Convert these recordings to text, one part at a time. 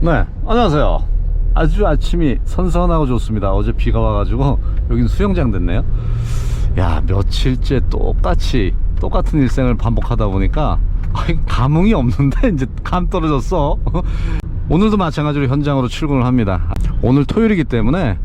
네, 안녕하세요. 아주 아침이 선선하고 좋습니다. 어제 비가 와가지고 여긴 수영장 됐네요. 야, 며칠째 똑같이 똑같은 일생을 반복하다 보니까 아이, 감흥이 없는데 이제 감 떨어졌어. 오늘도 마찬가지로 현장으로 출근을 합니다. 오늘 토요일이기 때문에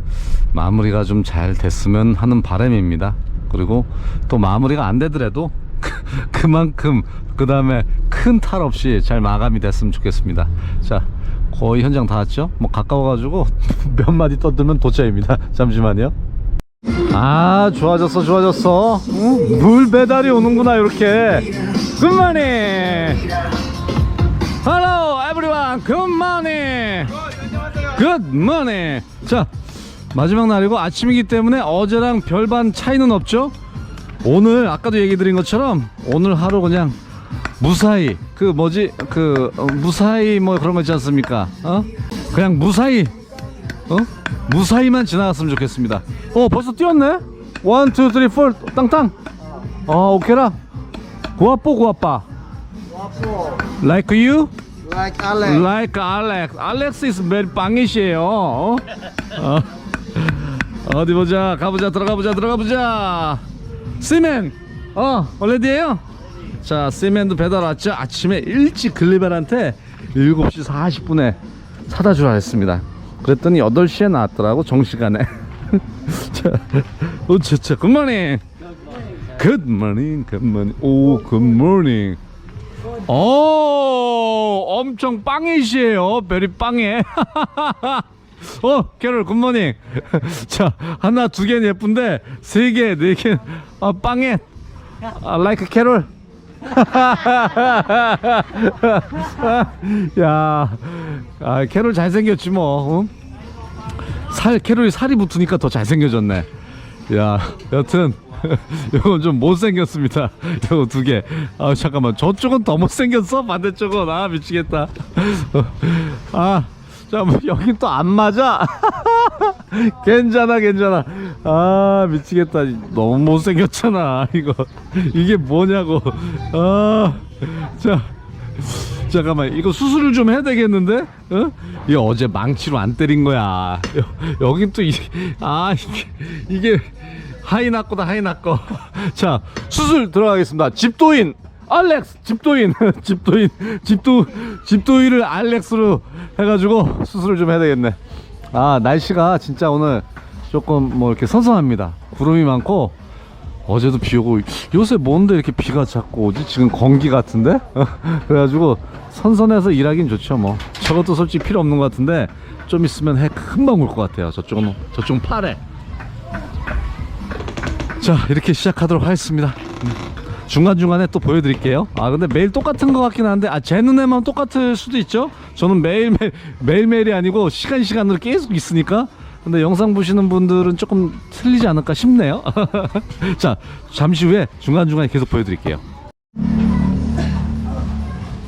마무리가 좀 잘 됐으면 하는 바람입니다. 그리고 또 마무리가 안 되더라도 그만큼 그 다음에 큰 탈 없이 잘 마감이 됐으면 좋겠습니다. 자, 거의 현장 다 왔죠? 뭐 가까워가지고 몇 마디 떠들면 도착입니다. 잠시만요. 아, 좋아졌어, 좋아졌어. 응? 물 배달이 오는구나, 이렇게. everyone. Good morning. Good morning. 자, 마지막 날이고 아침이기 때문에 어제랑 별반 차이는 없죠? 오늘 아까도 얘기 드린 것처럼 오늘 하루 그냥 무사히 그 뭐지 그 어, 무사히 뭐 그런 거 있지 않습니까? 어? 그냥 무사히 어? 무사히만 지나갔으면 좋겠습니다. 어 벌써 뛰었네? 원, 투, 쓰리, 포 땅땅. 어 오케이라. 고아뽀 고아빠. Like you? Like Alex. Like Alex. Alex is very 빵이시에요. 어? 어. 어디 보자. 가보자. 들어가 보자. 들어가 보자. 시맨. 어, 얼레디에요? 자, 시맨도 배달 왔죠. 아침에 일찍 글리벨한테 7시 40분에 사다 주라 했습니다. 그랬더니 8시에 나왔더라고. 정시간에. 자, 오, 진짜 굿모닝. 굿모닝. 굿모닝. 오, 굿모닝. 오 엄청 빵이시에요 베리 빵에 어 캐롤 굿모닝 자 하나 두 개는 예쁜데 세 개 네 개 아, 빵에 아, 라이크 캐롤 야 아, 캐롤 잘생겼지 뭐 응? 살 캐롤이 살이 붙으니까 더 잘생겨졌네. 야 여튼 이건 좀 못생겼습니다. 이거 두 개. 아 잠깐만. 저쪽은 더 못생겼어? 반대쪽은? 아 미치겠다. 아 잠깐만 여긴 또 안 맞아? 괜찮아 괜찮아. 아 미치겠다. 너무 못생겼잖아 이거. 이게 뭐냐고. 아 자 잠깐만. 이거 수술을 좀 해야 되겠는데? 어? 이게 어제 망치로 안 때린 거야. 여, 여긴 또아 이게, 이게 하이 났고다 하이 났고 자 수술 들어가겠습니다. 집도인 알렉스 집도인 집도인 집도 집도인을 알렉스로 해가지고 수술을 좀 해야 되겠네. 아 날씨가 진짜 오늘 조금 뭐 이렇게 선선합니다. 구름이 많고 어제도 비 오고 요새 뭔데 이렇게 비가 자꾸 오지? 지금 건기 같은데? 그래가지고 선선해서 일하긴 좋죠 뭐. 저것도 솔직히 필요 없는 것 같은데 좀 있으면 해. 금방 올 것 같아요 저쪽은. 저쪽은 파래 자 이렇게 시작하도록 하겠습니다. 음. 중간중간에 또 보여드릴게요. 아 근데 매일 똑같은 것 같긴 한데 아 제 눈에만 똑같을 수도 있죠? 저는 매일매일 매일매일이 아니고 시간시간으로 계속 있으니까. 근데 영상 보시는 분들은 조금 틀리지 않을까 싶네요. 자 잠시 후에 중간중간에 계속 보여드릴게요.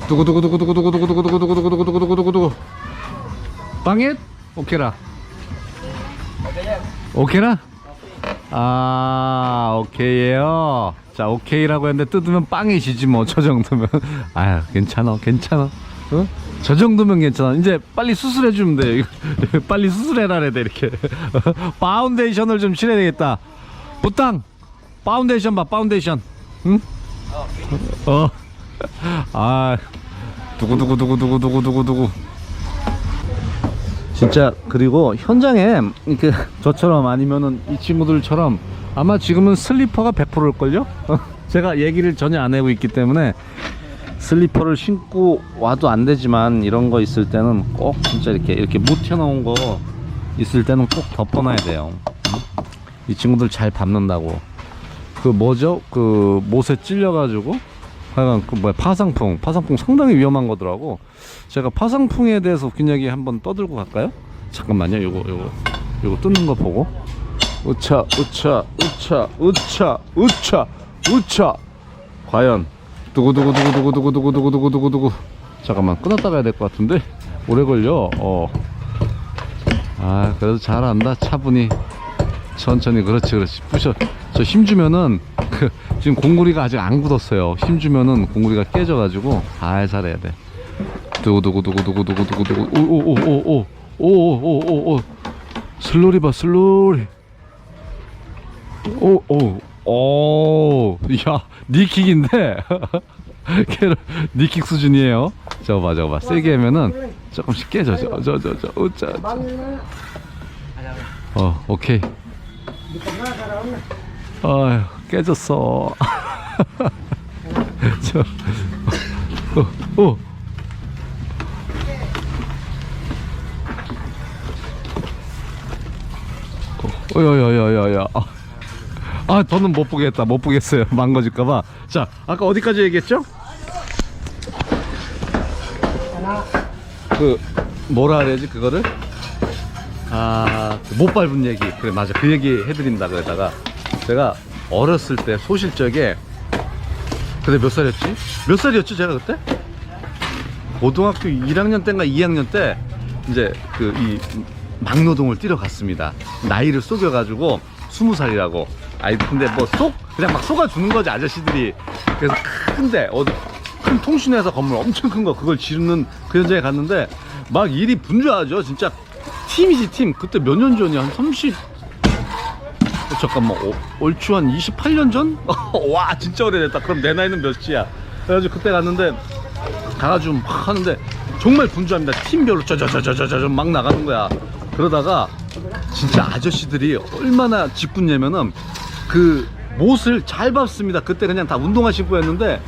두구두구두구두구두구두구두구두구두구두구두구두구 빵잇 오케라. 오케라? 아 오케이에요 자 오케이라고 했는데 뜯으면 빵이시지 뭐 저 정도면. 아유 괜찮아 괜찮아. 어? 저 정도면 괜찮아. 이제 빨리 수술해 주면 돼. 빨리 수술해라 그래 돼 이렇게. 파운데이션을 좀 칠해야 되겠다. 부땅! 파운데이션 봐 파운데이션. 응? 어 아 두구두구두구두구두구두구두구. 진짜 그리고 현장에 이렇게 저처럼 아니면은 이 친구들처럼 아마 지금은 슬리퍼가 100%일걸요? 제가 얘기를 전혀 안 하고 있기 때문에 슬리퍼를 신고 와도 안 되지만 이런 거 있을 때는 꼭 진짜 이렇게 이렇게 못 튀어나온 거 있을 때는 꼭 덮어놔야 돼요. 이 친구들 잘 밟는다고. 그 뭐죠? 그 못에 찔려가지고 하여간 그 뭐야 파상풍 파상풍 상당히 위험한 거더라고 제가 파상풍에 대해서 웃긴 얘기 한번 떠들고 갈까요? 잠깐만요 요거 요거 요거 뜯는 거 보고 우차 우차 우차 우차 우차 우차. 과연 두구두구두구두구두구두구두구두구두구 잠깐만 끊었다 가야 될 것 같은데? 오래 걸려. 어 아 그래도 잘한다 차분히. 천천히 그렇지 그렇지. 부셔. 저 힘주면은 그 지금 공구리가 아직 안 굳었어요. 힘주면은 공구리가 깨져가지고 살살 해야 돼. 두구 두구 두구 두구 두구 두구 두구. 오오오오오오오오오. 슬로리 봐 슬로리 오 오 오 야 니킥인데? 캐롤 니킥 수준이에요? 저거 봐 저거 봐. 세게 하면은 조금씩 깨져 저 저 저저 우짜 어 오케이. 아휴 깨졌어. 저 어, 어. 어, 어여여여여여. 아, 아, 더는 못 보겠다. 못 보겠어요. 망가질까봐. 자, 아까 어디까지 얘기했죠? 그 뭐라 그래야지 그거를? 아, 그못 밟은 얘기. 그래, 맞아. 그 얘기 해드린다. 그러다가 제가 어렸을 때 소실적에 그때 몇 살이었지? 몇 살이었죠, 제가 그때? 고등학교 1학년 때인가 2학년 때 이제 그 이 막노동을 뛰러 갔습니다. 나이를 속여가지고 20살이라고. 아이 근데 뭐속 그냥 막 속아 주는 거지 아저씨들이. 그래서 큰데 어디 큰 통신회사 건물 엄청 큰 거 그걸 지르는 그 현장에 갔는데 막 일이 분주하죠. 진짜 팀이지 팀. 그때 몇 년 전이야? 한 30. 어, 잠깐만 어, 얼추 한 28년 전? 와 진짜 오래됐다. 그럼 내 나이는 몇이야? 그래가지고 그때 갔는데 가가지고 막 하는데 정말 분주합니다. 팀별로 저저저저저저 막 나가는 거야. 그러다가 진짜 아저씨들이 얼마나 짓궂냐면은 그 못을 잘 밟습니다. 그때 그냥 다 운동화 신고 했는데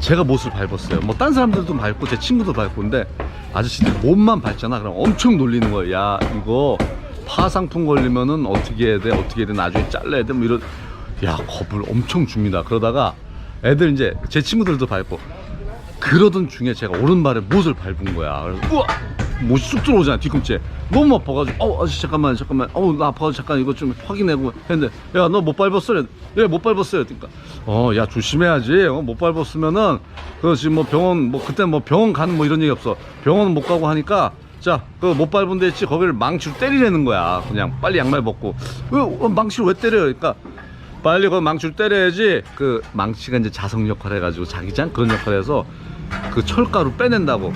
제가 못을 밟았어요. 뭐 딴 사람들도 밟고 제 친구도 밟고 근데 아저씨들 못만 밟잖아. 그럼 엄청 놀리는 거예요. 야 이거 파상풍 걸리면은 어떻게 해야 돼? 어떻게 해야 돼? 나중에 잘라야 돼? 뭐 이런 야 겁을 엄청 줍니다. 그러다가 애들 이제 제 친구들도 밟고 그러던 중에 제가 오른발에 못을 밟은 거야. 그래서 우와! 못이 쑥 들어오잖아, 뒤꿈치에. 너무 아파가지고, 어, 아저씨, 잠깐만, 잠깐만. 어우, 나 아파가지고, 잠깐 이거 좀 확인해고 했는데, 야, 너 못 밟았어? 예, 못 밟았어요. 그러니까, 어, 야, 조심해야지. 어, 못 밟았으면은, 그 지금 뭐 병원, 뭐 그때 뭐 병원 가는 뭐 이런 얘기 없어. 병원 못 가고 하니까, 자, 그 못 밟은 데 있지, 거기를 망치로 때리라는 거야. 그냥 빨리 양말 벗고. 왜, 어, 망치로 왜 때려요? 그러니까, 빨리 그 망치를 때려야지 그 망치가 이제 자석 역할 해가지고 자기장 그런 역할 해서 그 철가루 빼낸다고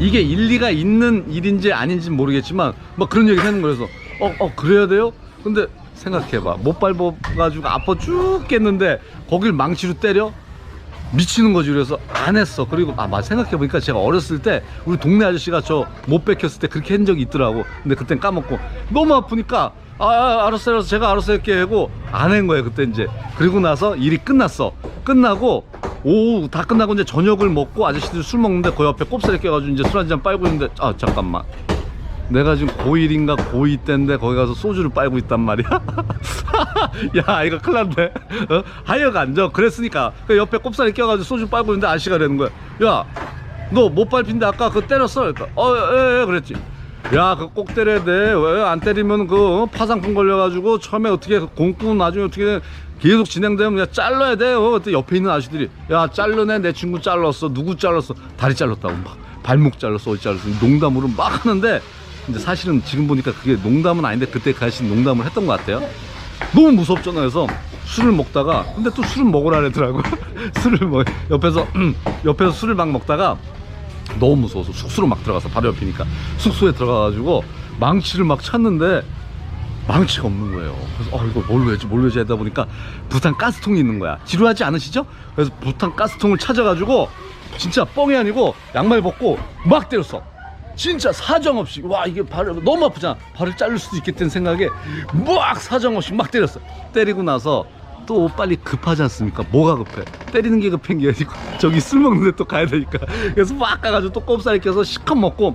이게 일리가 있는 일인지 아닌지 모르겠지만 막 그런 얘기 하는 거여서 어, 어 그래야 돼요? 근데 생각해봐. 못 밟아가지고 아파 죽겠는데 거길 망치로 때려? 미치는 거지. 그래서 안 했어. 그리고 아맞 생각해보니까 제가 어렸을 때 우리 동네 아저씨가 저 못 뺏겼을 때 그렇게 한 적이 있더라고. 근데 그땐 까먹고 너무 아프니까 아, 아 알았어요 알았어. 제가 알아서 할게 하고 안 한 거예요 그때 이제. 그리고 나서 일이 끝났어. 끝나고 오후 다 끝나고 이제 저녁을 먹고 아저씨들 술 먹는데 그 옆에 꼽사리 껴가지고 이제 술 한 잔 빨고 있는데 아 잠깐만. 내가 지금 고1인가 고2 때인데 거기 가서 소주를 빨고 있단 말이야? 야 이거 큰일 났네. 어? 하여간 저 그랬으니까. 그 옆에 꼽사리 껴가지고 소주 빨고 있는데 아저씨가 그러는 거야. 야 너 못 밟힌데 아까 그거 때렸어? 그러니까. 어예 예, 그랬지 야 그거 꼭 때려야 돼왜 안 때리면 그 어, 파상풍 걸려가지고 처음에 어떻게 공구 나중에 어떻게 계속 진행되면 그냥 잘라야 돼요. 그때 옆에 있는 아저씨들이. 야 잘르네. 내 친구 잘랐어. 누구 잘랐어? 다리 잘랐다고 막 발목 잘랐어. 어디 잘랐어? 농담으로 막 하는데 근데 사실은 지금 보니까 그게 농담은 아닌데 그때 그 아저씨 농담을 했던 것 같아요. 너무 무섭잖아 그래서 술을 먹다가 근데 또 술을 먹으라 그러더라고 술을 먹 옆에서 옆에서 술을 막 먹다가 너무 무서워서 숙소로 막 들어가서 바로 옆이니까 숙소에 들어가가지고 망치를 막 찾는데 망치가 없는 거예요. 그래서 어 이거 뭘로 해야지 뭘로 해야지 하다 보니까 부탄 가스통이 있는 거야. 지루하지 않으시죠? 그래서 부탄 가스통을 찾아가지고 진짜 뻥이 아니고 양말 벗고 막 때렸어. 진짜 사정없이 와 이게 발을 너무 아프잖아. 발을 자를 수도 있겠다는 생각에 막 사정없이 막 때렸어. 때리고 나서 또 빨리 급하지 않습니까? 뭐가 급해? 때리는 게 급한 게 아니고 저기 술 먹는데 또 가야 되니까. 그래서 막 가가지고 또 꼽사리 껴서 시컷 먹고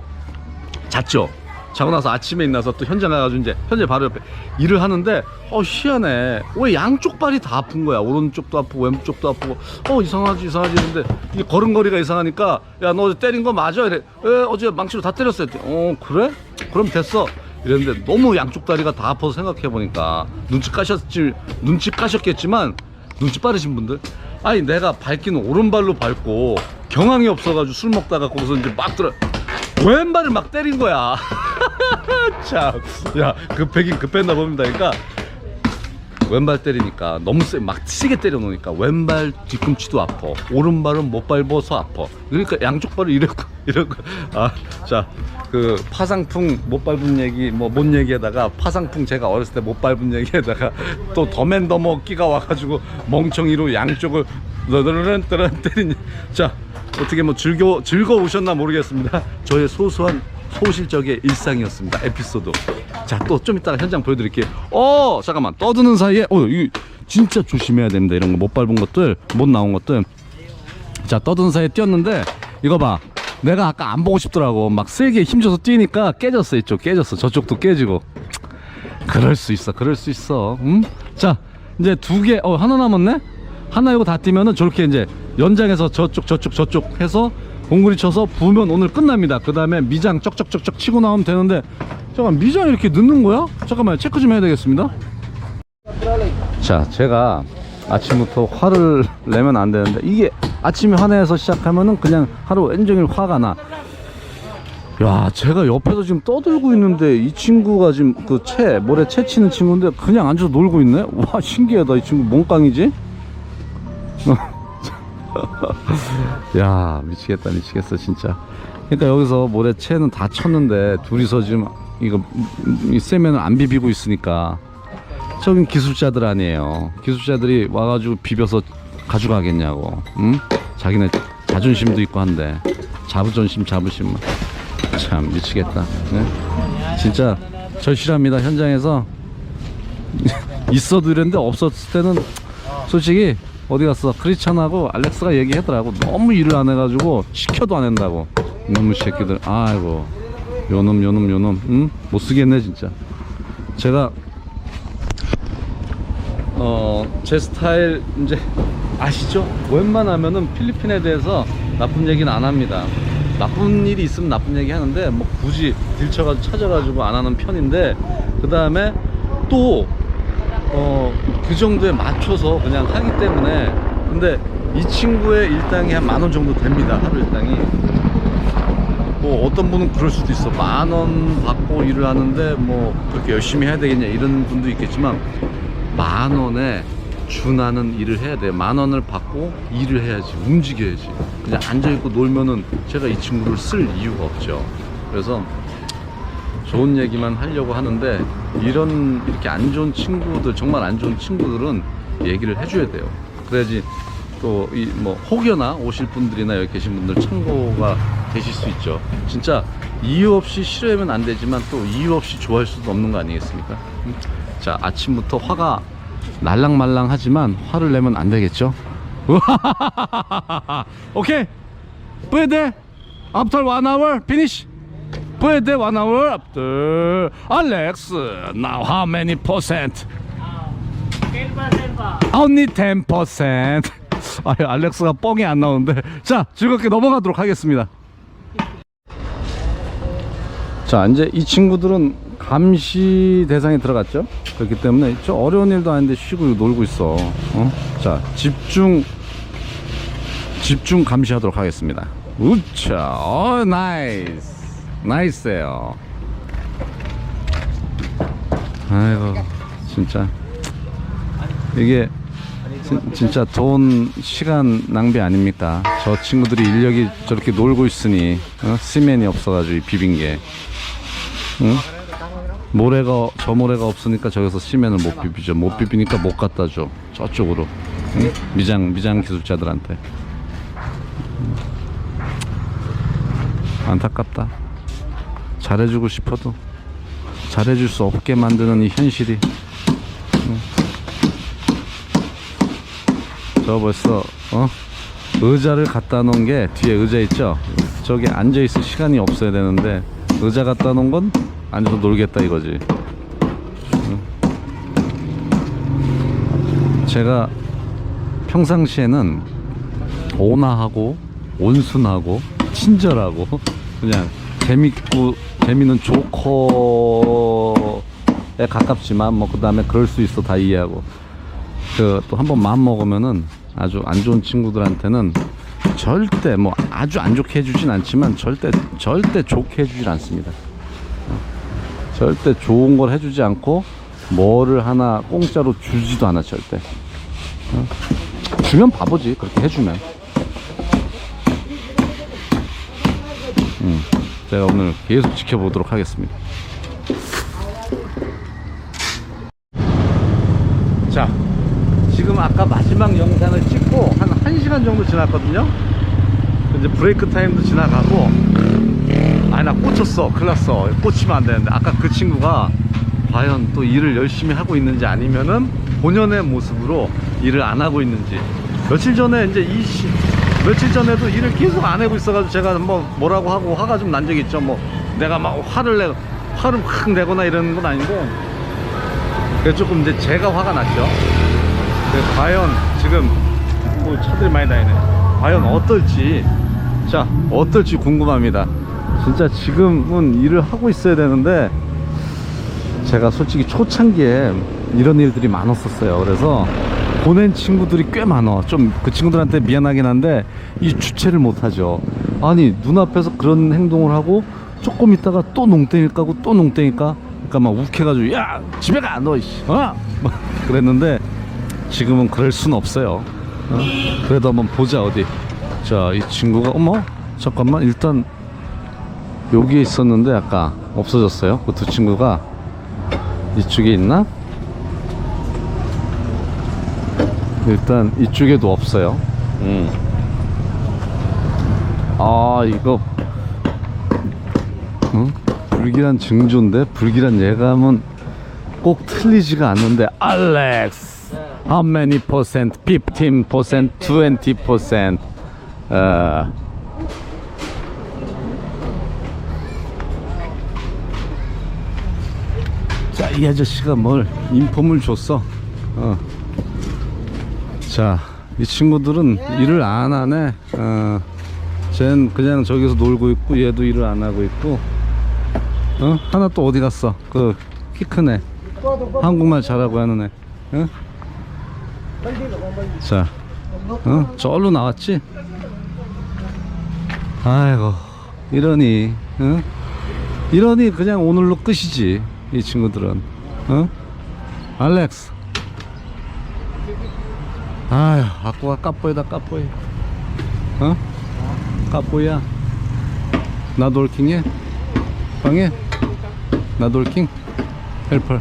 잤죠. 자고 나서 아침에 일어나서 또 현장 가가지고 이제 현재 바로 옆에 일을 하는데 어 희한해. 왜 양쪽 발이 다 아픈 거야? 오른쪽도 아프고 왼쪽도 아프고. 어 이상하지 이상하지 했는데 이 걸음걸이가 이상하니까 야 너 어제 때린 거 맞아? 이래. 에 어제 망치로 다 때렸어 했더니 어 그래? 그럼 됐어 이랬는데 너무 양쪽 다리가 다 아파서 생각해 보니까 눈치 까셨지 눈치 까셨겠지만 눈치 빠르신 분들 아니 내가 밟기는 오른발로 밟고 경황이 없어가지고 술 먹다가 거기서 이제 막 들어 왼발을 막 때린 거야. 참, 야 급하긴 급했나 봅니다. 그러니까 왼발 때리니까 너무 세, 막 세게 때려 놓으니까 왼발 뒤꿈치도 아파. 오른발은 못 밟아서 아파. 그러니까 양쪽 발을 이렇게 이렇게 아자그 파상풍 못 밟은 얘기 뭐못 얘기하다가 파상풍 제가 어렸을 때 못 밟은 얘기하다가 또 더맨더머 끼가 와가지고 멍청이로 양쪽을 너덜런 때리니 자 어떻게 뭐 즐겨 즐거우셨나 모르겠습니다. 저의 소소한 소실적의 일상이었습니다. 에피소드. 자 또 좀 이따가 현장 보여드릴게요. 어 잠깐만. 떠드는 사이에 어 이거 진짜 조심해야 됩니다. 이런 거 못 밟은 것들 못 나온 것들. 자 떠드는 사이에 뛰었는데 이거 봐. 내가 아까 안 보고 싶더라고. 막 세게 힘줘서 뛰니까 깨졌어 이쪽. 깨졌어. 저쪽도 깨지고. 그럴 수 있어 그럴 수 있어. 음? 자 이제 두 개 어 하나 남았네? 하나 이거 다 뛰면은 저렇게 이제 연장해서 저쪽 저쪽 저쪽 해서 공구리 쳐서 부으면 오늘 끝납니다 그 다음에 미장 쩍쩍쩍쩍 치고 나오면 되는데 잠깐 미장 이렇게 넣는 거야? 잠깐만 체크 좀 해야 되겠습니다 자 제가 아침부터 화를 내면 안 되는데 이게 아침에 화내서 시작하면은 그냥 하루 온종일 화가 나 야, 제가 옆에서 지금 떠들고 있는데 이 친구가 지금 그 채, 모래 채 치는 친구인데 그냥 앉아서 놀고 있네? 와, 신기하다. 이 친구 뭔깡이지? 야, 미치겠다, 미치겠어, 진짜. 그러니까 여기서 모래 채는 다 쳤는데 둘이서 지금 이거 이 세면을 안 비비고 있으니까 저긴 기술자들 아니에요. 기술자들이 와가지고 비벼서 가져가겠냐고. 응? 자기네 자존심도 있고 한데 자부존심 자부심 참 미치겠다. 네? 진짜 절실합니다 현장에서 있어도 이랬는데 없었을 때는 솔직히 어디 갔어? 크리스찬하고 알렉스가 얘기하더라고. 너무 일을 안 해가지고 시켜도 안 한다고. 이놈의 새끼들. 아이고. 요놈 요놈 요놈. 응? 못 쓰겠네 진짜. 제가 어, 제 스타일 이제 아시죠? 웬만하면은 필리핀에 대해서 나쁜 얘기는 안 합니다. 나쁜 일이 있으면 나쁜 얘기 하는데 뭐 굳이 들쳐가지고 찾아가지고 안 하는 편인데 그 다음에 또 어, 그 정도에 맞춰서 그냥 하기 때문에 근데 이 친구의 일당이 한 만 원 정도 됩니다. 하루 일당이. 뭐 어떤 분은 그럴 수도 있어. 만 원 받고 일을 하는데 뭐 그렇게 열심히 해야 되겠냐 이런 분도 있겠지만 만 원에 준하는 일을 해야 돼요. 만 원을 받고 일을 해야지, 움직여야지. 그냥 앉아있고 놀면은 제가 이 친구를 쓸 이유가 없죠. 그래서 좋은 얘기만 하려고 하는데 이런 이렇게 안 좋은 친구들, 정말 안 좋은 친구들은 얘기를 해줘야 돼요. 그래야지 또 이 뭐 혹여나 오실 분들이나 여기 계신 분들 참고가 되실 수 있죠. 진짜 이유 없이 싫어하면 안 되지만 또 이유 없이 좋아할 수도 없는 거 아니겠습니까? 음? 자 아침부터 화가 날랑말랑하지만 화를 내면 안 되겠죠? 오케이 puede after one hour finish puede one hour after. Alex now how many percent? 10% pa. only 10% 아유 알렉스가 뻥이 안 나오는데. 자 즐겁게 넘어가도록 하겠습니다. 자 이제 이 친구들은 감시 대상에 들어갔죠? 그렇기 때문에 저 어려운 일도 아닌데 쉬고 놀고 있어. 어? 자 집중 집중 감시하도록 하겠습니다. 우차 어 나이스 나이스에요 아이고 진짜 이게 진, 진짜 돈 시간 낭비 아닙니까 저 친구들이 인력이 저렇게 놀고 있으니 어? 시멘이 없어가지고 이 비빈 게 응? 모래가 저 모래가 없으니까 저기서 시멘을 못 비비죠 못 비비니까 못 갖다 줘 저쪽으로 응? 미장 미장 기술자들한테 음. 안타깝다 잘해주고 싶어도 잘해줄 수 없게 만드는 이 현실이. 저 벌써 어? 의자를 갖다 놓은 게 뒤에 의자 있죠? 저기 앉아 있을 시간이 없어야 되는데 의자 갖다 놓은 건 앉아서 놀겠다 이거지. 응? 제가 평상시에는 온화하고 온순하고 친절하고 그냥 재밌고 재미는 조커에 가깝지만 뭐 그 다음에 그럴 수 있어 다 이해하고 그 또 한번 마음 먹으면은 아주 안 좋은 친구들한테는 절대 뭐 아주 안 좋게 해주진 않지만 절대 절대 좋게 해주진 않습니다. 절대 좋은 걸 해주지 않고 뭐를 하나 공짜로 주지도 않아 절대 어? 주면 바보지 그렇게 해주면 제가 오늘 계속 지켜보도록 하겠습니다. 자 지금 아까 마지막 영상을 찍고 한 1시간 정도 지났거든요. 이제 브레이크 타임도 지나가고 아니 나 꽂혔어. 큰일 났어. 꽂히면 안 되는데. 아까 그 친구가 과연 또 일을 열심히 하고 있는지 아니면은 본연의 모습으로 일을 안 하고 있는지. 며칠 전에 이제 이 시, 며칠 전에도 일을 계속 안 하고 있어가지고 제가 뭐 뭐라고 하고 화가 좀 난 적이 있죠. 뭐 내가 막 화를 내 화를 확 내거나 이러는 건 아닌데 그래서 조금 이제 제가 화가 났죠. 과연 지금 뭐 차들이 많이 다니네. 과연 어떨지. 자 어떨지 궁금합니다. 진짜 지금은 일을 하고 있어야 되는데 제가 솔직히 초창기에 이런 일들이 많았었어요. 그래서 보낸 친구들이 꽤 많아. 좀 그 친구들한테 미안하긴 한데 이 주체를 못하죠. 아니 눈앞에서 그런 행동을 하고 조금 있다가 또 농땡이 까고 또 농땡이 까? 그러니까 막 욱해가지고 야 집에 가너 이씨. 어? 막 그랬는데 지금은 그럴 순 없어요. 어? 그래도 한번 보자 어디. 자 이 친구가 어머 잠깐만. 일단 여기에 있었는데 아까 없어졌어요 그 두 친구가. 이쪽에 있나? 일단 이쪽에도 없어요 음. 아 이거 응? 불길한 징조인데 불길한 예감은 꼭 틀리지가 않는데 알렉스 How many percent? 15%? 20%? 어, 자, 이 아저씨가 뭘 인폼을 줬어. 어. 자, 이 친구들은 일을 안 하네. 어. 쟨 그냥 저기서 놀고 있고 얘도 일을 안 하고 있고. 어? 하나 또 어디 갔어? 그키 크네. 한국말 잘하고 하는 애. 어? 자, 어? 저로 나왔지? 아이고, 이러니, 어? 이러니 그냥 오늘로 끝이지 이 친구들은 어? 알렉스 아휴 아쿠가 까뽀이다 까뽀이 어? 까뽀이야 나 돌킹해? 방해? 나 돌킹? 헬펄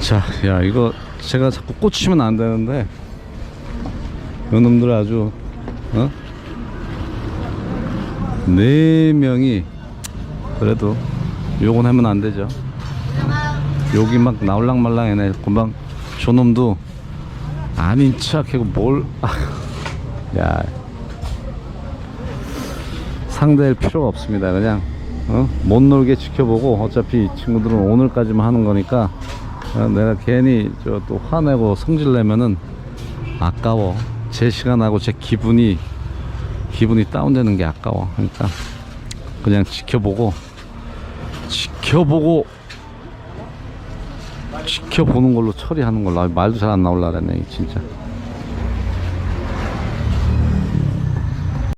자, 야 이거 제가 자꾸 꽂히면 안 되는데 이놈들 아주 어? 네 명이 그래도 욕은 하면 안 되죠. 욕이 막 나올랑 말랑해네. 금방 저놈도 아닌 척하고 뭘? 야 상대할 필요가 없습니다. 그냥 어? 못 놀게 지켜보고 어차피 이 친구들은 오늘까지만 하는 거니까 어, 내가 괜히 저 또 화내고 성질 내면은 아까워. 제 시간하고 제 기분이 기분이 다운되는 게 아까워. 그러니까 그냥 지켜보고 지켜보고 지켜보는 걸로 처리하는 걸로 아, 말도 잘 안 나올라 그랬네 진짜.